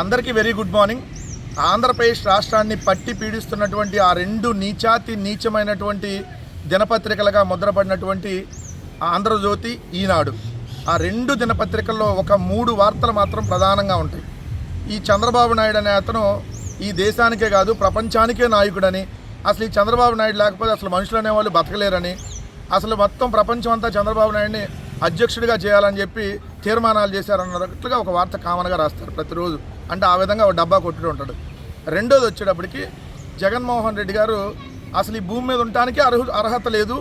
అందరికీ very good morning. Andhra Pradesh రాష్ట్రాన్ని పట్టి పీడిస్తున్నటువంటి ఆ రెండు నీచాతి నీచమైనటువంటి దినపత్రికలుగా ముద్రపడినటువంటి ఆంధ్రజ్యోతి ఈనాడు. ఆ రెండు దినపత్రికల్లో ఒక మూడు వార్తలు మాత్రం ప్రధానంగా ఉంటాయి. ఈ చంద్రబాబు నాయుడు అనే అతను ఈ దేశానికే కాదు ప్రపంచానికే నాయకుడని అసలు ఈ చంద్రబాబు నాయుడు లేకపోతే అసలు మనుషులు అనేవాళ్ళు బతకలేరని అసలు మొత్తం ప్రపంచం అంతా చంద్రబాబు నాయుడిని అధ్యక్షుడిగా చేయాలని చెప్పి తీర్మానాలు చేశారన్నట్లుగా ఒక వార్త కామన్గా రాస్తారు ప్రతిరోజు. అంటే ఆ విధంగా ఒక డబ్బా కొట్టుడు ఉంటాడు. రెండోది వచ్చేటప్పటికి జగన్మోహన్ రెడ్డి గారు అసలు ఈ భూమి మీద ఉండటానికి అర్హు అర్హత లేదు.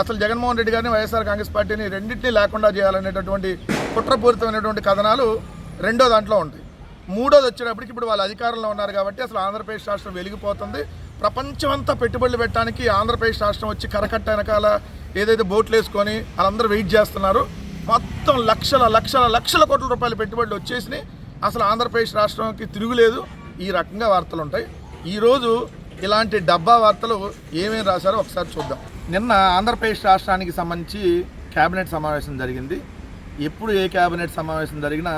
అసలు జగన్మోహన్ రెడ్డి గారిని వైఎస్ఆర్ కాంగ్రెస్ పార్టీని రెండింటినీ లేకుండా చేయాలనేటటువంటి కుట్రపూరితమైనటువంటి కథనాలు రెండో దాంట్లో ఉంటాయి. మూడోది వచ్చేటప్పటికి ఇప్పుడు వాళ్ళు అధికారంలో ఉన్నారు కాబట్టి అసలు ఆంధ్రప్రదేశ్ రాష్ట్రం వెలిగిపోతుంది. ప్రపంచమంతా పెట్టుబడులు పెట్టడానికి ఆంధ్రప్రదేశ్ రాష్ట్రం వచ్చి కరకట్ట వెనకాల ఏదైతే బోట్లు వేసుకొని వాళ్ళందరూ వెయిట్ చేస్తున్నారు. మొత్తం లక్షల లక్షల లక్షల కోట్ల రూపాయల పెట్టుబడులు వచ్చేసినాయి. అసలు ఆంధ్రప్రదేశ్ రాష్ట్రానికి తిరుగులేదు. ఈ రకంగా వార్తలు ఉంటాయి. ఈరోజు ఇలాంటి డబ్బా వార్తలు ఏమేమి రాశారో ఒకసారి చూద్దాం. నిన్న ఆంధ్రప్రదేశ్ రాష్ట్రానికి సంబంధించి కేబినెట్ సమావేశం జరిగింది. ఎప్పుడు ఏ కేబినెట్ సమావేశం జరిగినా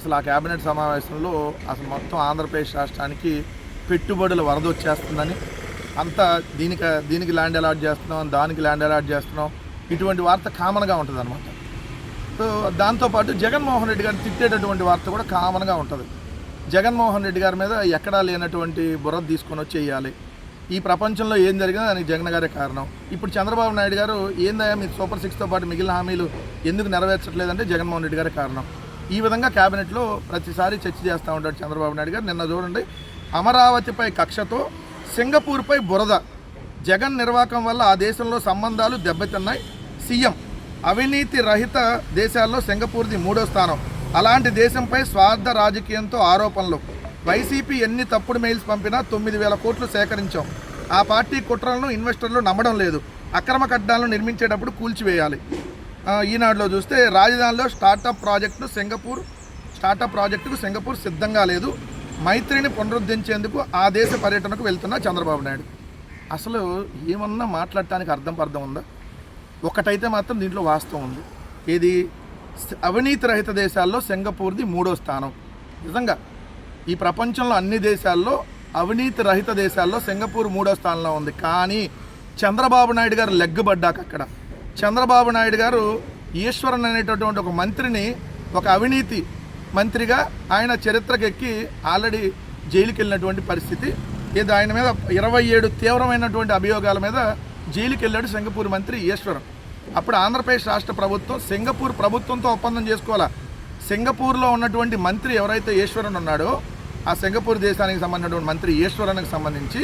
అసలు ఆ కేబినెట్ సమావేశంలో అసలు మొత్తం ఆంధ్రప్రదేశ్ రాష్ట్రానికి పెట్టుబడుల వరద వచ్చేస్తుందని అంతా దీనికి దీనికి ల్యాండ్ అలాట్ చేస్తున్నాం దానికి ల్యాండ్ అలాట్ చేస్తున్నాం. ఇటువంటి వార్త కామన్గా ఉంటుంది అనమాట దాంతోపాటు జగన్మోహన్ రెడ్డి గారిని తిట్టేటటువంటి వార్త కూడా కామన్గా ఉంటుంది. జగన్మోహన్ రెడ్డి గారి మీద ఎక్కడా లేనటువంటి బుర్ర తీసుకొని వచ్చేయాలి ఈ ప్రపంచంలో ఏం జరిగినా దానికి జగన్ గారే కారణం. ఇప్పుడు చంద్రబాబు నాయుడు గారు ఏందయ్యా మీరు సూపర్ సిక్స్తో పాటు మిగిలిన హామీలు ఎందుకు నెరవేర్చట్లేదంటే జగన్మోహన్ రెడ్డి గారే కారణం. ఈ విధంగా కేబినెట్లో ప్రతిసారి చర్చ చేస్తూ ఉంటాడు చంద్రబాబు నాయుడు గారు. నిన్న చూడండి అమరావతిపై కక్షతో సింగపూర్పై బురద. జగన్ నిర్వాకం వల్ల ఆ దేశంలో సంబంధాలు దెబ్బతిన్నాయి. సీఎం అవినీతి రహిత దేశాల్లో సింగపూర్ది మూడో స్థానం. అలాంటి దేశంపై స్వార్థ రాజకీయంతో ఆరోపణలు. వైసీపీ ఎన్ని తప్పుడు మెయిల్స్ పంపినా తొమ్మిది వేల కోట్లు సేకరించాం. ఆ పార్టీ కుట్రలను ఇన్వెస్టర్లు నమ్మడం లేదు. అక్రమ కట్టడాలను నిర్మించేటప్పుడు కూల్చివేయాలి. ఈనాడులో చూస్తే రాజధానిలో స్టార్టప్ ప్రాజెక్టును సింగపూర్ స్టార్టప్ ప్రాజెక్టుకు సింగపూర్ సిద్ధంగా లేదు. మైత్రిని పునరుద్ధరించేందుకు ఆ దేశ పర్యటనకు వెళ్తున్న చంద్రబాబు నాయుడు. అసలు ఏమన్నా మాట్లాడటానికి అర్థం పర్థం ఉందా? ఒకటైతే మాత్రం దీంట్లో వాస్తవం ఉంది. ఏది అవినీతి రహిత దేశాల్లో సింగపూర్ది మూడో స్థానం. నిజంగా ఈ ప్రపంచంలో అన్ని దేశాల్లో అవినీతి రహిత దేశాల్లో సింగపూర్ మూడో స్థానంలో ఉంది. కానీ చంద్రబాబు నాయుడు గారు లెగ్గుబడ్డాక అక్కడ. చంద్రబాబు నాయుడు గారు ఈశ్వరన్ అనేటటువంటి ఒక మంత్రిని ఒక అవినీతి మంత్రిగా ఆయన చరిత్రకెక్కి ఆల్రెడీ జైలుకి వెళ్ళినటువంటి పరిస్థితి. ఇది ఆయన మీద ఇరవై ఏడు తీవ్రమైనటువంటి అభియోగాల మీద జైలుకి వెళ్ళాడు సింగపూర్ మంత్రి ఈశ్వరన్ అప్పుడు ఆంధ్రప్రదేశ్ రాష్ట్ర ప్రభుత్వం సింగపూర్ ప్రభుత్వంతో ఒప్పందం చేసుకోవాలా? సింగపూర్లో ఉన్నటువంటి మంత్రి ఎవరైతే ఈశ్వరన్ ఉన్నాడో ఆ సింగపూర్ దేశానికి సంబంధించినటువంటి మంత్రి ఈశ్వరన్కి సంబంధించి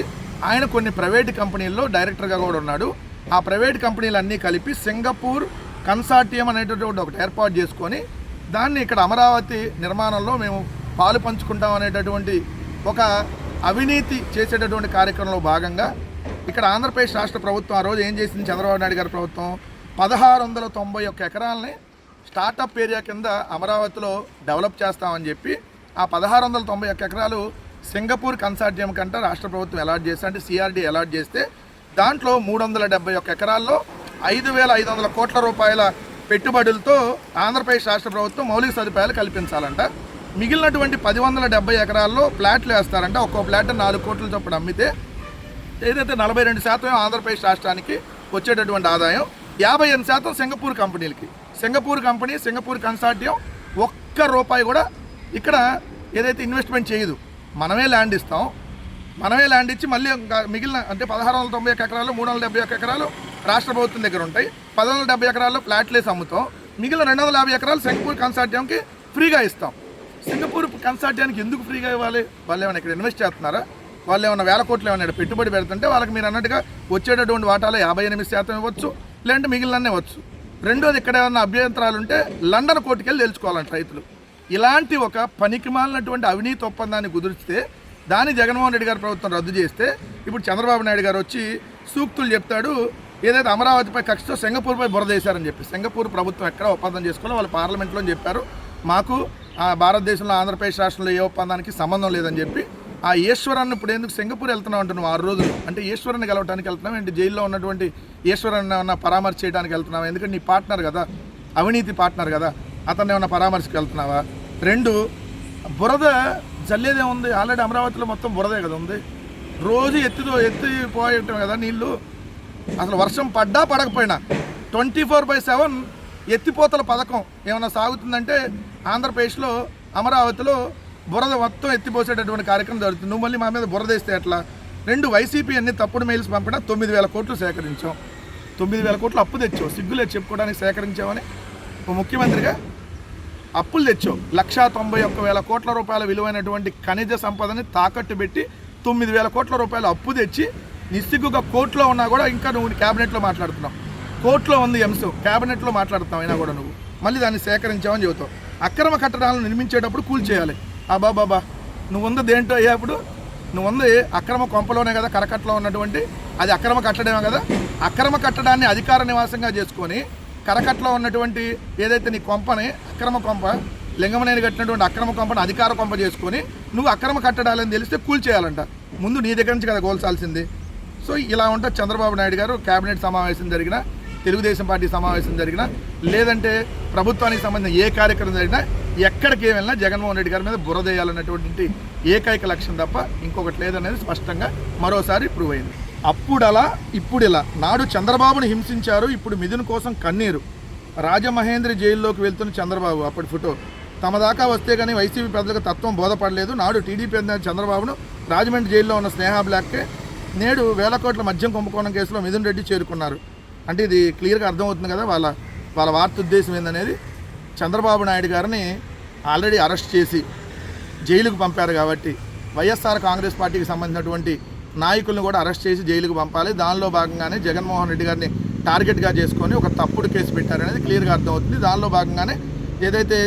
ఆయన కొన్ని ప్రైవేట్ కంపెనీల్లో డైరెక్టర్గా కూడా ఉన్నాడు. ఆ ప్రైవేట్ కంపెనీలన్నీ కలిపి సింగపూర్ కన్సార్టియం అనేటటువంటి ఒకటి ఏర్పాటు చేసుకొని దాన్ని ఇక్కడ అమరావతి నిర్మాణంలో మేము పాలు పంచుకుంటాం అనేటటువంటి ఒక అవినీతి చేసేటటువంటి కార్యక్రమంలో భాగంగా ఇక్కడ ఆంధ్రప్రదేశ్ రాష్ట్ర ప్రభుత్వం ఆ రోజు ఏం చేసింది? చంద్రబాబు నాయుడు గారి ప్రభుత్వం పదహారు వందల తొంభై ఒక్క ఎకరాలని స్టార్టప్ ఏరియా కింద అమరావతిలో డెవలప్ చేస్తామని చెప్పి ఆ పదహారు వందల తొంభై ఒక్క ఎకరాలు సింగపూర్ కన్సార్టియం కంట రాష్ట్ర ప్రభుత్వం అలాట్ చేస్తే అంటే సిఆర్డీ అలాట్ చేస్తే దాంట్లో మూడు వందల డెబ్బై ఒక్క ఎకరాల్లో ఐదు వేల ఐదు వందల కోట్ల రూపాయల పెట్టుబడులతో ఆంధ్రప్రదేశ్ రాష్ట్ర ప్రభుత్వం మౌలిక సదుపాయాలు కల్పించాలంట. మిగిలినటువంటి పది వందల డెబ్బై ఎకరాల్లో ప్లాట్లు వేస్తారంట. ఒక్కో ఫ్లాట్ నాలుగు కోట్ల చొప్పున అమ్మితే ఏదైతే నలభై రెండు శాతం ఆంధ్రప్రదేశ్ రాష్ట్రానికి వచ్చేటటువంటి ఆదాయం యాభై ఎనిమిది శాతం సింగపూర్ కంపెనీలకి. సింగపూర్ కంపెనీ సింగపూర్ కన్సార్టియం ఒక్క రూపాయి కూడా ఇక్కడ ఏదైతే ఇన్వెస్ట్మెంట్ చేయదు. మనమే ల్యాండ్ ఇస్తాం. మనమే ల్యాండ్ ఇచ్చి మళ్ళీ మిగిలిన అంటే పదహారు వందల తొంభై ఒక ఎకరాలు మూడు వందల డెబ్బై ఒక్క ఎకరాలు రాష్ట్ర ప్రభుత్వం దగ్గర ఉంటాయి. పది వందల డెబ్బై ఎకరాల్లో ఫ్లాట్లేసి అమ్ముతాం. మిగిలిన రెండు వందల యాభై ఎకరాలు సింగపూర్ కన్సార్టియంకి ఫ్రీగా ఇస్తాం. సింగపూర్ కన్సార్టియానికి ఎందుకు ఫ్రీగా ఇవ్వాలి? వాళ్ళు ఏమైనా ఇక్కడ ఇన్వెస్ట్ చేస్తున్నారా? వాళ్ళు ఏమైనా వేల కోట్లు ఏమైనా పెట్టుబడి పెడుతుంటే వాళ్ళకి మీరు అన్నట్టుగా వచ్చేటటువంటి వాటాలో యాభై ఎనిమిది శాతం ఇవ్వచ్చు లేదంటే మిగిలినన్నే ఇవ్వచ్చు. రెండోది ఇక్కడ ఏమైనా అభ్యంతరాలు ఉంటే లండన్ కోర్టుకి వెళ్ళి తెలుసుకోవాలంట రైతులు. ఇలాంటి ఒక పనికిమాలినటువంటి అవినీతి ఒప్పందాన్ని కుదిరిస్తే దాన్ని జగన్మోహన్ రెడ్డి గారు ప్రభుత్వం రద్దు చేస్తే ఇప్పుడు చంద్రబాబు నాయుడు గారు వచ్చి సూక్తులు చెప్తాడు ఏదైతే అమరావతిపై కక్షతో సింగపూర్పై బురదేశారని చెప్పి సింగపూర్ ప్రభుత్వం ఎక్కడ ఒప్పందం చేసుకోవాలో వాళ్ళు పార్లమెంట్లో చెప్పారు. మాకు ఆ భారతదేశంలో ఆంధ్రప్రదేశ్ రాష్ట్రంలో ఏ ఒప్పందానికి సంబంధం లేదని చెప్పి ఆ ఈశ్వరాన్ని ఇప్పుడు ఎందుకు సింగపూర్ వెళ్తున్నావు అంటున్నావు ఆరు రోజులు? అంటే ఈశ్వరాన్ని కలవటానికి వెళ్తున్నావు? ఏంటి జైల్లో ఉన్నటువంటి ఈశ్వరాన్ని ఏమన్నా పరామర్శ చేయడానికి వెళ్తున్నావా? ఎందుకంటే నీ పార్ట్నర్ కదా అవినీతి పార్ట్నర్ కదా అతన్ని ఏమన్నా పరామర్శకు వెళ్తున్నావా? రెండు బురద జల్లేదే ఉంది. ఆల్రెడీ అమరావతిలో మొత్తం బురదే కదా ఉంది. రోజు ఎత్తుతో ఎత్తి పోయటం కదా నీళ్ళు. అసలు వర్షం పడ్డా పడకపోయినా. ట్వంటీ ఫోర్ బై సెవెన్ ఎత్తిపోతల పథకం ఏమైనా సాగుతుందంటే ఆంధ్రప్రదేశ్లో అమరావతిలో బురద మొత్తం ఎత్తిపోసేటటువంటి కార్యక్రమం జరుగుతుంది. నువ్వు మళ్ళీ మా మీద బురదేస్తే ఎట్లా? రెండు వైసీపీ అన్ని తప్పుడు మెయిల్స్ పంపినా తొమ్మిది వేల కోట్లు సేకరించాం. తొమ్మిది వేల కోట్లు అప్పు తెచ్చావు. సిగ్గులే చెప్పుకోవడానికి సేకరించామని ఒక ముఖ్యమంత్రిగా అప్పులు తెచ్చావు. లక్షా తొంభై ఒక్క వేల కోట్ల రూపాయల విలువైనటువంటి ఖనిజ సంపదని తాకట్టు పెట్టి తొమ్మిది వేల కోట్ల రూపాయల అప్పు తెచ్చి నిస్సిగ్గుగా కోర్టులో ఉన్నా కూడా ఇంకా నువ్వు క్యాబినెట్లో మాట్లాడుతున్నావు. కోర్టులో ఉంది ఎంసో క్యాబినెట్లో మాట్లాడుతున్నావు అయినా కూడా నువ్వు. మళ్ళీ దాన్ని సేకరించావని చెబుతావు. అక్రమ కట్టడాలను నిర్మించేటప్పుడు కూల్ చేయాలి అబ్బా బాబా నువ్వు ఉంది దేంటో అయ్యేప్పుడు నువ్వు ఉంది అక్రమ కొంపలోనే కదా కరకట్లో ఉన్నటువంటి అది అక్రమ కట్టడమే కదా? అక్రమ కట్టడాన్ని అధికార నివాసంగా చేసుకొని కరకట్లో ఉన్నటువంటి ఏదైతే నీ కొంపని అక్రమ కొంప లింగమనేని కట్టినటువంటి అక్రమ కొంపని అధికార కొంప చేసుకొని నువ్వు అక్రమ కట్టడాలని తెలిస్తే కూల్ చేయాలంట. ముందు నీ దగ్గర నుంచి కదా కోల్చాల్సింది సో ఇలా ఉంటే చంద్రబాబు నాయుడు గారు కేబినెట్ సమావేశం జరిగిన తెలుగుదేశం పార్టీ సమావేశం జరిగినా లేదంటే ప్రభుత్వానికి సంబంధించిన ఏ కార్యక్రమం జరిగినా ఎక్కడికి వెళ్ళినా జగన్మోహన్ రెడ్డి గారి మీద బురదేయాలనేటువంటి ఏకైక లక్ష్యం తప్ప ఇంకొకటి లేదనేది స్పష్టంగా మరోసారి ప్రూవ్ అయింది. అప్పుడలా ఇప్పుడు ఇలా నాడు చంద్రబాబును హింసించారు ఇప్పుడు మిథున్ కోసం కన్నీరు. రాజమహేంద్రి జైల్లోకి వెళ్తున్న చంద్రబాబు అప్పటి ఫోటో. తమ దాకా వస్తే కానీ వైసీపీ పెద్దలకు తత్వం బోధపడలేదు. నాడు టీడీపీ అధినేత చంద్రబాబును రాజమండ్రి జైల్లో ఉన్న స్నేహ బ్లాక్కే నేడు వేల కోట్ల మద్యం కుంభకోణం కేసులో మిథున్ రెడ్డి చేరుకున్నారు. అంటే ఇది క్లియర్గా అర్థమవుతుంది కదా వాళ్ళ వాళ్ళ వార్త ఉద్దేశం ఏందనేది? చంద్రబాబు నాయుడు గారిని ఆల్రెడీ అరెస్ట్ చేసి జైలుకు పంపారు కాబట్టి వైఎస్ఆర్ కాంగ్రెస్ పార్టీకి సంబంధించినటువంటి నాయకులను కూడా అరెస్ట్ చేసి జైలుకు పంపాలి. దానిలో భాగంగానే జగన్మోహన్ రెడ్డి గారిని టార్గెట్గా చేసుకొని ఒక తప్పుడు కేసు పెట్టారనేది క్లియర్గా అర్థమవుతుంది. దానిలో భాగంగానే ఏదైతే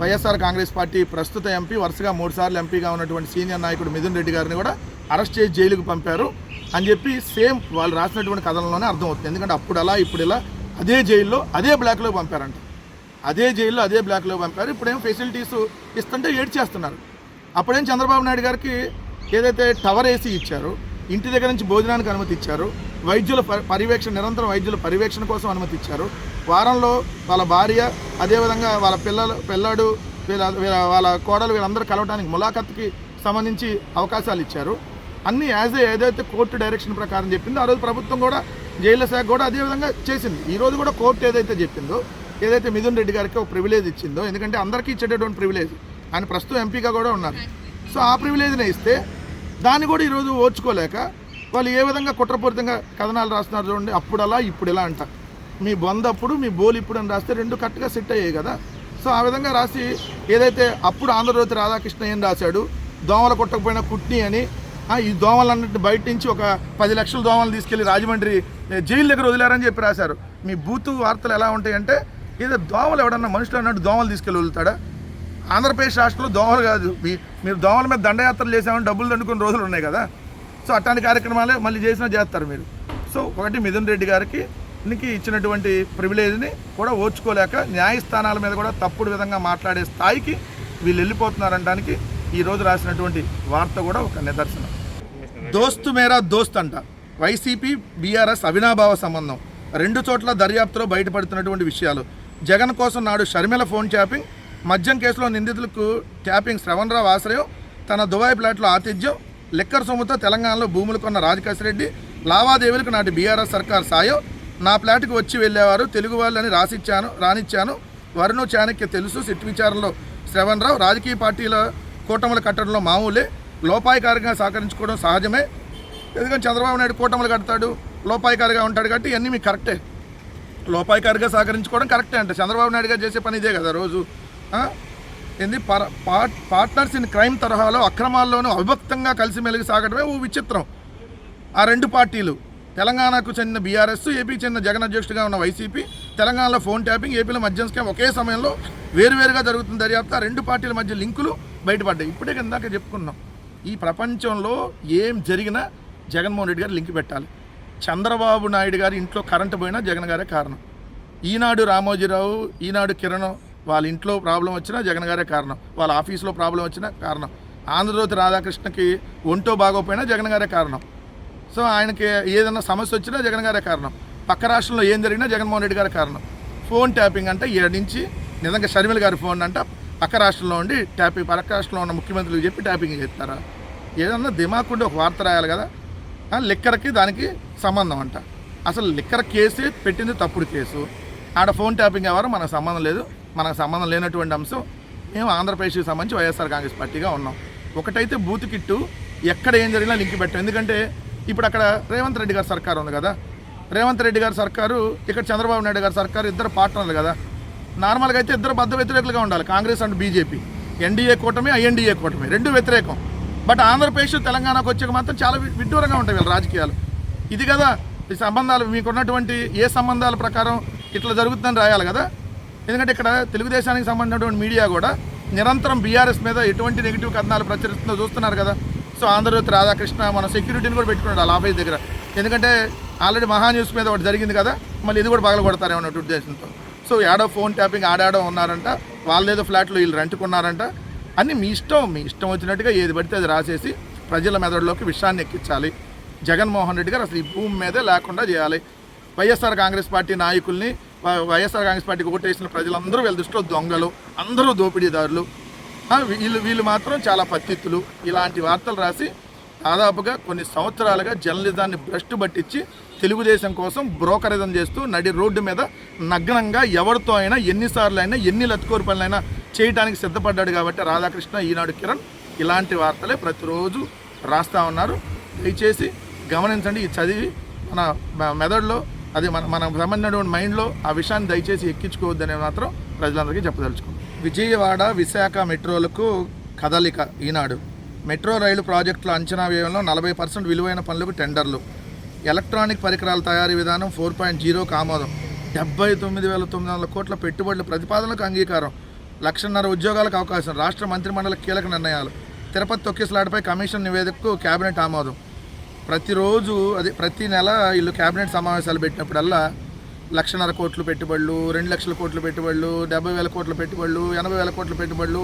వైఎస్ఆర్ కాంగ్రెస్ పార్టీ ప్రస్తుత ఎంపీ వరుసగా మూడుసార్లు ఎంపీగా ఉన్నటువంటి సీనియర్ నాయకుడు మిథున్ రెడ్డి గారిని కూడా అరెస్ట్ చేసి జైలుకు పంపారు అని చెప్పి సేమ్ వాళ్ళు రాసినటువంటి కథనంలోనే అర్థమవుతుంది. ఎందుకంటే అప్పుడు అలా ఇప్పుడు ఇలా అదే జైల్లో అదే బ్లాక్లో పంపారంట. అదే జైల్లో అదే బ్లాక్లో పంపారు. ఇప్పుడేం ఫెసిలిటీస్ ఇస్తుంటే ఏడ్చేస్తున్నారు. అప్పుడేం చంద్రబాబు నాయుడు గారికి ఏదైతే టవర్ వేసి ఇచ్చారు ఇంటి దగ్గర నుంచి భోజనానికి అనుమతి ఇచ్చారు వైద్యుల పర్యవేక్షణ నిరంతరం వైద్యుల పర్యవేక్షణ కోసం అనుమతి ఇచ్చారు వారంలో వాళ్ళ భార్య అదేవిధంగా వాళ్ళ పిల్లలు పిల్లాడు వీళ్ళ వాళ్ళ కోడలు వీళ్ళందరూ కలవడానికి ములాఖత్కి సంబంధించి అవకాశాలు ఇచ్చారు. అన్ని యాజ్ ఏ ఏదైతే కోర్టు డైరెక్షన్ ప్రకారం చెప్పిందో ఆ రోజు ప్రభుత్వం కూడా జైళ్ళ శాఖ కూడా అదే విధంగా చేసింది. ఈరోజు కూడా కోర్టు ఏదైతే చెప్పిందో ఏదైతే మిథున్ రెడ్డి గారికి ఒక ప్రివిలేజ్ ఇచ్చిందో ఎందుకంటే అందరికీ ఇచ్చేటటువంటి ప్రివిలేజ్ ఆయన ప్రస్తుతం ఎంపీగా కూడా ఉన్నారు. సో ఆ ప్రివిలేజ్ని ఇస్తే దాన్ని కూడా ఈరోజు ఓర్చుకోలేక వాళ్ళు ఏ విధంగా కుట్రపూరితంగా కథనాలు రాస్తున్నారు చూడండి అప్పుడు అలా ఇప్పుడు ఇలా అంట. మీ బొంద అప్పుడు మీ బోల్ ఇప్పుడు అని రాస్తే రెండు కరెక్ట్గా సెట్ అయ్యాయి కదా. సో ఆ విధంగా రాసి ఏదైతే అప్పుడు ఆంధ్రజ్యోతి రాధాకృష్ణ ఏం రాశాడు దోమలు కొట్టకపోయినా కుట్ని అని ఈ దోమలన్నింటిని బయట నుంచి ఒక పది లక్షల దోమలు తీసుకెళ్ళి రాజమండ్రి జైలు దగ్గర వదిలారని చెప్పి రాశారు. మీ బూతు వార్తలు ఎలా ఉంటాయంటే ఏదో దోమలు ఎవడన్నా మనుషులు అన్నట్టు దోమలు తీసుకెళ్ళి వెళ్తాడా ఆంధ్రప్రదేశ్ రాష్ట్రంలో దోమలు కాదు. మీరు దోమల మీద దండయాత్రలు చేసామని డబ్బులు దండుకున్న రోజులు ఉన్నాయి కదా. సో అట్లాంటి కార్యక్రమాలే మళ్ళీ చేసినా చేస్తారు మీరు. సో ఒకటి మిథున్ రెడ్డి గారికి నికి ఇచ్చినటువంటి ప్రివిలేజ్ని కూడా ఓర్చుకోలేక న్యాయస్థానాల మీద కూడా తప్పుడు విధంగా మాట్లాడే స్థాయికి వీళ్ళు వెళ్ళిపోతున్నారనడానికి ఈరోజు రాసినటువంటి వార్త కూడా ఒక నిదర్శనం. దోస్తు మేరా దోస్త్ అంట. వైసీపీ బీఆర్ఎస్ అవినాభావ సంబంధం. రెండు చోట్ల దర్యాప్తులో బయటపడుతున్నటువంటి విషయాలు. జగన్ కోసం నాడు షర్మిల ఫోన్ ట్యాపింగ్ మద్యం కేసులో నిందితులకు ట్యాపింగ్ శ్రవణరావు ఆశ్రయం తన దుబాయ్ ప్లాట్లో ఆతిథ్యం లిక్కర్ సొమ్ముతో తెలంగాణలో భూములు కొన్న రాజకేశ్వరెడ్డి లావాదేవీలకు నాటి బీఆర్ఎస్ సర్కార్ సాయం. నా ప్లాట్కి వచ్చి వెళ్ళేవారు తెలుగు వాళ్ళని రాసిచ్చాను రానిచ్చాను. వరుణు చాణక్య తెలుసు సిట్ విచారణలో శ్రవణరావు రాజకీయ పార్టీల కూటములు కట్టడంలో మామూలే. లోపాయకారిగా సహకరించుకోవడం సహజమే. ఎందుకంటే చంద్రబాబు నాయుడు కూటములు కడతాడు? లోపాయకారిగా ఉంటాడు కాబట్టి ఇవన్నీ మీకు కరెక్టే. లోపాయకారిగా సహకరించుకోవడం కరెక్టే అంటే. చంద్రబాబు నాయుడు గారు చేసే పని ఇదే కదా రోజు. ఏంది? పర పార్ట్నర్స్ ఇన్ క్రైమ్ తరహాలో అక్రమాల్లోనూ అవిభక్తంగా కలిసిమెలిగి సాగడమే ఓ విచిత్రం. ఆ రెండు పార్టీలు. తెలంగాణకు చెందిన బీఆర్ఎస్ ఏపీకి చెందిన జగన్ అధ్యక్షుడిగా ఉన్న వైసీపీ తెలంగాణలో ఫోన్ ట్యాపింగ్ ఏపీలో మద్యం స్కామ్ ఒకే సమయంలో వేరువేరుగా జరుగుతున్న దర్యాప్తు. ఆ రెండు పార్టీల మధ్య లింకులు బయటపడ్డాయి. ఇప్పుడే ఇందాక చెప్పుకున్నాం. ఈ ప్రపంచంలో ఏం జరిగినా జగన్మోహన్ రెడ్డి గారు లింక్ పెట్టాలి. చంద్రబాబు నాయుడు గారి ఇంట్లో కరెంటు పోయినా జగన్ గారే కారణం. ఈనాడు రామోజీరావు ఈనాడు కిరణ్ వాళ్ళ ఇంట్లో ప్రాబ్లం వచ్చినా జగన్ గారే కారణం. వాళ్ళ ఆఫీస్లో ప్రాబ్లం వచ్చినా కారణం. ఆంధ్రజ్యోతి రాధాకృష్ణకి ఒంటో బాగోపోయినా జగన్ గారే కారణం. సో ఆయనకి ఏదైనా సమస్య వచ్చినా జగన్ గారే కారణం. పక్క రాష్ట్రంలో ఏం జరిగినా జగన్మోహన్ రెడ్డి గారే కారణం. ఫోన్ ట్యాపింగ్ అంటే ఏడు నుంచి నిజంగా షర్మిల గారి ఫోన్ అంట పక్క రాష్ట్రంలో ఉండి ట్యాపింగ్ పక్క రాష్ట్రంలో ఉన్న ముఖ్యమంత్రులు చెప్పి ట్యాపింగ్ చేస్తారా? ఏదన్నా దిమాకుండా ఒక వార్త రాయాలి కదా. లెక్కరకి లిక్కర్కి దానికి సంబంధం అంట. అసలు లిక్కర్ కేసు పెట్టింది తప్పుడు కేసు. ఆడ ఫోన్ ట్యాపింగ్ ఎవరు మనకు సంబంధం లేదు. మనకు సంబంధం లేనటువంటి అంశం మేము ఆంధ్రప్రదేశ్కి సంబంధించి వైఎస్ఆర్ కాంగ్రెస్ పార్టీగా ఉన్నాం. ఒకటైతే బూత్ కిట్టు ఎక్కడ ఏం జరిగినా లింక్ పెట్టాం. ఎందుకంటే ఇప్పుడు అక్కడ రేవంత్ రెడ్డి గారి సర్కారు ఉంది కదా. రేవంత్ రెడ్డి గారి సర్కారు ఇక్కడ చంద్రబాబు నాయుడు గారి సర్కారు ఇద్దరు పార్ట్నర్లు కదా. నార్మల్గా అయితే ఇద్దరు బద్ద వ్యతిరేకులుగా ఉండాలి. Congress and BJP. ఎన్డీఏ కూటమి ఐఎన్డీఏ కూటమి. రెండు వ్యతిరేకం. బట్ ఆంధ్రప్రదేశ్ తెలంగాణకు వచ్చాక మాత్రం చాలా విడ్డూరంగా ఉంటాయి వీళ్ళ రాజకీయాలు. ఇది కదా ఈ సంబంధాలు మీకున్నటువంటి ఏ సంబంధాల ప్రకారం ఇట్లా జరుగుతుందని రాయాలి కదా? ఎందుకంటే ఇక్కడ తెలుగుదేశానికి సంబంధించినటువంటి మీడియా కూడా నిరంతరం బీఆర్ఎస్ మీద ఎటువంటి నెగిటివ్ కథనాలు ప్రచురిస్తుందో చూస్తున్నారు కదా. సో ఆంధ్రజ్యోతి రాధాకృష్ణ మన సెక్యూరిటీని కూడా పెట్టుకున్నాడు వాళ్ళ ఆఫీస్ దగ్గర. ఎందుకంటే ఆల్రెడీ మహా న్యూస్ మీద ఒకటి జరిగింది కదా మళ్ళీ ఇది కూడా పగల కొడతారేమో ఉద్దేశంతో. సో ఏడో ఫోన్ ట్యాపింగ్ ఆడాడో ఉన్నారంట వాళ్ళేదో ఫ్లాట్లో వీళ్ళు రెంట్కున్నారంట. అన్నీ మీ ఇష్టం మీ ఇష్టం వచ్చినట్టుగా ఏది పడితే అది రాసేసి ప్రజల మెదడులోకి విషయాన్ని ఎక్కించాలి జగన్మోహన్ రెడ్డి గారు అసలు ఈ భూమి మీదే లేకుండా చేయాలి. వైఎస్ఆర్ కాంగ్రెస్ పార్టీ నాయకుల్ని వై- వైఎస్ఆర్ కాంగ్రెస్ పార్టీకి ఓటేసిన ప్రజలందరూ వీళ్ళ దృష్టిలో దొంగలు అందరూ దోపిడీదారులు. వీళ్ళు వీళ్ళు మాత్రం చాలా పత్తిత్తులు ఇలాంటి వార్తలు రాసి దాదాపుగా కొన్ని సంవత్సరాలుగా జర్నలిజాన్ని భ్రష్టు పట్టించి తెలుగుదేశం కోసం బ్రోకరిజం చేస్తూ నడి రోడ్డు మీద నగ్నంగా ఎవరితో అయినా ఎన్నిసార్లు అయినా ఎన్ని లత్కోరు పనులైనా చేయడానికి సిద్ధపడ్డాడు కాబట్టి రాధాకృష్ణ ఈనాడు కిరణ్ ఇలాంటి వార్తలే ప్రతిరోజు రాస్తూ ఉన్నారు. దయచేసి గమనించండి ఈ చదివి మన మెదడులో అది మన మనకు సంబంధించినటువంటి మైండ్లో ఆ విషయాన్ని దయచేసి ఎక్కించుకోవద్దని మాత్రం ప్రజలందరికీ చెప్పదలుచుకున్నాం విజయవాడ విశాఖ మెట్రోలకు కదలిక ఈనాడు. మెట్రో రైలు ప్రాజెక్టుల అంచనా వ్యయంలో నలభై పర్సెంట్ విలువైన పనులకు టెండర్లు. ఎలక్ట్రానిక్ పరికరాల తయారీ విధానం ఫోర్ పాయింట్ జీరోకు ఆమోదం. డెబ్బై తొమ్మిది వేల తొమ్మిది వందల కోట్ల పెట్టుబడుల ప్రతిపాదనలకు అంగీకారం. లక్షన్నర ఉద్యోగాలకు అవకాశం. రాష్ట్ర మంత్రిమండలి కీలక నిర్ణయాలు. తిరుపతి తొక్కిసలాటపై కమిషన్ నివేదికకు కేబినెట్ ఆమోదం. ప్రతిరోజు అదే ప్రతి నెల వీళ్ళు కేబినెట్ సమావేశాలు పెట్టినప్పుడల్లా లక్షన్నర కోట్లు పెట్టుబడులు రెండు లక్షల కోట్లు పెట్టుబడులు డెబ్బై వేల కోట్ల పెట్టుబడులు ఎనభై వేల కోట్ల పెట్టుబడులు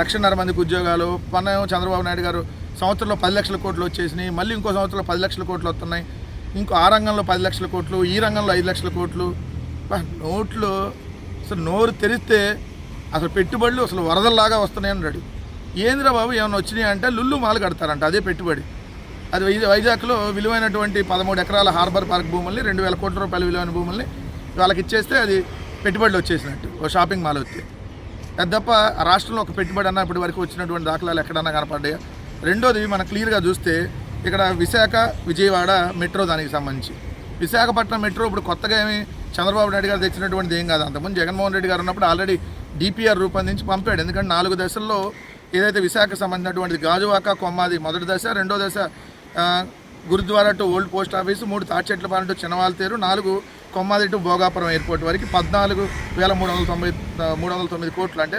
లక్షన్నర మందికి ఉద్యోగాలు పన్నేమో చంద్రబాబు నాయుడు గారు సంవత్సరంలో పది లక్షల కోట్లు వచ్చేసినాయి మళ్ళీ ఇంకో సంవత్సరంలో పది లక్షల కోట్లు వస్తున్నాయి ఇంకో ఆ రంగంలో పది లక్షల కోట్లు ఈ రంగంలో ఐదు లక్షల కోట్లు. నోట్లు అసలు నోరు తెరిస్తే అసలు పెట్టుబడులు అసలు వరదల్లాగా వస్తున్నాయి అన్నాడు ఏంద్రా బాబు ఏమైనా వచ్చినాయి అంటే లుల్లు మాలు కడతారంట అదే పెట్టుబడి. అది వైజాగ్లో విలువైనటువంటి పదమూడు ఎకరాల హార్బర్ పార్క్ భూముల్ని రెండు వేల కోట్ల రూపాయల విలువైన భూముల్ని వాళ్ళకి ఇచ్చేస్తే అది పెట్టుబడులు వచ్చేసినట్టు ఓ షాపింగ్ మాల్ వస్తే పెద్దప్ప తప్ప రాష్ట్రంలో ఒక పెట్టుబడి అన్న ఇప్పటి వరకు వచ్చినటువంటి దాఖలాలు ఎక్కడన్నా కనపడ్డాయా? రెండోది మనం క్లియర్గా చూస్తే ఇక్కడ విశాఖ విజయవాడ మెట్రో దానికి సంబంధించి. విశాఖపట్నం మెట్రో ఇప్పుడు కొత్తగా ఏమి చంద్రబాబు నాయుడు గారు తెచ్చినటువంటిది ఏం కాదు. అంతకుముందు జగన్మోహన్ రెడ్డి గారు ఉన్నప్పుడు ఆల్రెడీ డిపిఆర్ రూపొందించి పంపాడు. ఎందుకంటే నాలుగు దశల్లో ఏదైతే విశాఖ సంబంధించినటువంటి గాజువాక కొమ్మాది మొదటి దశ రెండో దశ Gurudwara to old post office మూడు తాడిచెట్లపాలెం టు చిన్నవాళ్ళతేరు నాలుగు కొమ్మాది టు భోగాపురం ఎయిర్పోర్ట్ వరకు పద్నాలుగు వేల మూడు వందల తొంభై మూడు వందల తొమ్మిది కోట్లు అంటే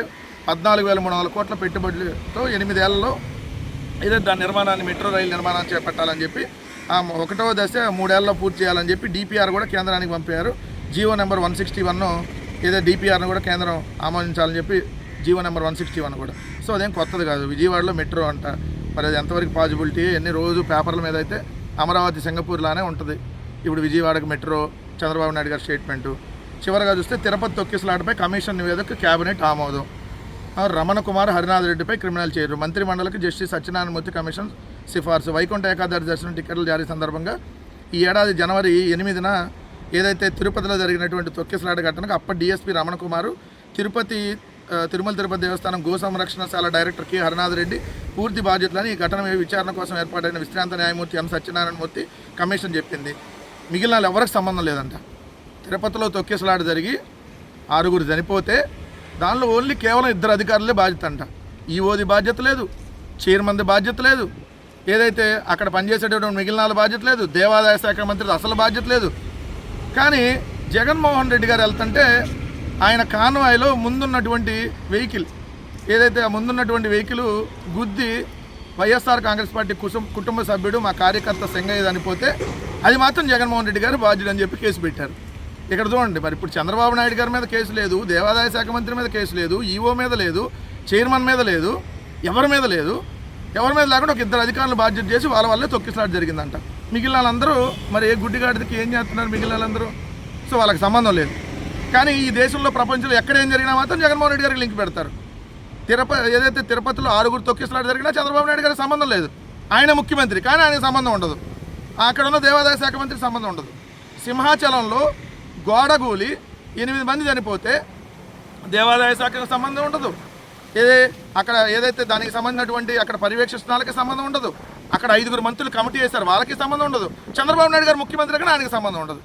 పద్నాలుగు వేల మూడు వందల కోట్ల పెట్టుబడులతో ఎనిమిదేళ్ళలో ఇదే దాని నిర్మాణాన్ని మెట్రో రైలు నిర్మాణాన్ని చేపట్టాలని చెప్పి ఒకటవ దశ మూడేళ్ళలో పూర్తి చేయాలని చెప్పి డిపిఆర్ కూడా కేంద్రానికి పంపారు. GO number one sixty one ఏదో డిపిఆర్ను కూడా కేంద్రం ఆమోదించాలని చెప్పి GO number one sixty one కూడా. సో అదేం కొత్తది కాదు విజయవాడలో మెట్రో అంట. మరి అది ఎంతవరకు పాజిబిలిటీ ఎన్ని రోజు పేపర్ల మీద అయితే అమరావతి సింగపూర్ లానే ఉంటుంది. ఇప్పుడు విజయవాడకు మెట్రో చంద్రబాబు నాయుడు గారి స్టేట్మెంటు చివరగా చూస్తే తిరుపతి తొక్కిసలాటపై కమిషన్ నివేదిక క్యాబినెట్ ఆమోదం. రమణ కుమార్ హరినాథ్ రెడ్డిపై క్రిమినల్ చేయరు మంత్రి మండలికి జస్టిస్ సత్యనారాయణమూర్తి కమిషన్ సిఫార్సు. వైకుంఠ ఏకాదశి దర్శనం టికెట్లు జారీ సందర్భంగా ఈ ఏడాది జనవరి ఎనిమిదిన ఏదైతే తిరుపతిలో జరిగినటువంటి తొక్కిసలాట ఘటనకు అప్పటి డిఎస్పీ రమణ కుమారు తిరుపతి తిరుమల తిరుపతి దేవస్థానం గో సంరక్షణశాల డైరెక్టర్ కె హరినాథ్ రెడ్డి పూర్తి బాధ్యతలని ఈ ఘటన విచారణ కోసం ఏర్పాటైన విశ్రాంత న్యాయమూర్తి ఎం సత్యనారాయణమూర్తి కమిషన్ చెప్పింది. మిగిలిన వాళ్ళు ఎవరికి సంబంధం లేదంట. తిరుపతిలో తొక్కిసలాట జరిగి ఆరుగురు చనిపోతే దానిలో ఓన్లీ కేవలం ఇద్దరు అధికారులే బాధ్యత అంట ఈఓది బాధ్యత లేదు చైర్మన్ది బాధ్యత లేదు ఏదైతే అక్కడ పనిచేసేటటువంటి మిగిలిన వాళ్ళ బాధ్యత లేదు దేవాదాయ శాఖ మంత్రి అసలు బాధ్యత లేదు. కానీ జగన్మోహన్ రెడ్డి గారు వెళ్తుంటే ఆయన కాన్వాయ్లో ముందున్నటువంటి వెహికల్ ఏదైతే ఆ ముందున్నటువంటి వెహికల్ గుద్ది వైఎస్ఆర్ కాంగ్రెస్ పార్టీ కుసం కుటుంబ సభ్యుడు మా కార్యకర్త సింగయ్య చనిపోతే అది మాత్రం జగన్మోహన్ రెడ్డి గారు బాధ్యుడు అని చెప్పి కేసు పెట్టారు. ఇక్కడ చూడండి మరి ఇప్పుడు చంద్రబాబు నాయుడు గారి మీద కేసు లేదు దేవాదాయ శాఖ మంత్రి మీద కేసు లేదు ఈఓ మీద లేదు చైర్మన్ మీద లేదు ఎవరి మీద లేదు ఎవరి మీద లేకుండా ఒక ఇద్దరు అధికారులు బాధ్యత చేసి వాళ్ళ వల్లే తొక్కిసలాట జరిగిందంట. మిగిలిన వాళ్ళందరూ మరి ఏ గుడ్డిగాడికి ఏం చేస్తున్నారు మిగిలిన వాళ్ళందరూ? సో వాళ్ళకి సంబంధం లేదు. కానీ ఈ దేశంలో ప్రపంచంలో ఎక్కడ ఏం జరిగినా మాత్రం జగన్మోహన్ రెడ్డి గారికి లింక్ పెడతారు. తిరుపతి ఏదైతే తిరుపతిలో ఆరుగురు తొక్కిసలాట జరిగినా చంద్రబాబు నాయుడు గారికి సంబంధం లేదు. ఆయన ముఖ్యమంత్రి కానీ ఆయన సంబంధం ఉండదు. అక్కడ ఉన్న దేవాదాయ శాఖ మంత్రికి సంబంధం ఉండదు. సింహాచలంలో గోడగూలి ఎనిమిది మంది చనిపోతే దేవాదాయ శాఖకు సంబంధం ఉండదు. ఏదే అక్కడ ఏదైతే దానికి సంబంధించినటువంటి అక్కడ పర్యవేక్షిస్తున్న వాళ్ళకి సంబంధం ఉండదు. అక్కడ ఐదుగురు మంత్రులు కమిటీ చేశారు వాళ్ళకి సంబంధం ఉండదు. చంద్రబాబు నాయుడు గారు ముఖ్యమంత్రి కానీ ఆయనకి సంబంధం ఉండదు.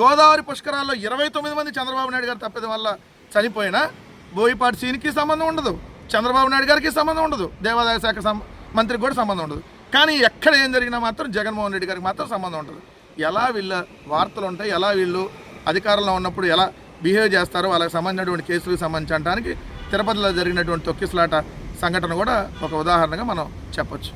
గోదావరి పుష్కరాల్లో ఇరవై తొమ్మిది మంది చంద్రబాబు నాయుడు గారు తప్పేది వల్ల చనిపోయినా బోయిపాటి సీనికి సంబంధం ఉండదు. చంద్రబాబు నాయుడు గారికి సంబంధం ఉండదు. దేవాదాయ శాఖ సం మంత్రికి కూడా సంబంధం ఉండదు. కానీ ఎక్కడ ఏం జరిగినా మాత్రం జగన్మోహన్ రెడ్డి గారికి మాత్రం సంబంధం ఉంటుంది ఎలా వీళ్ళ వార్తలు ఉంటాయి ఎలా వీళ్ళు అధికారంలో ఉన్నప్పుడు ఎలా బిహేవ్ చేస్తారో వాళ్ళకి సంబంధించినటువంటి కేసులకు సంబంధించి తిరుపతిలో జరిగినటువంటి తొక్కిసలాట సంఘటన కూడా ఒక ఉదాహరణగా మనం చెప్పచ్చు.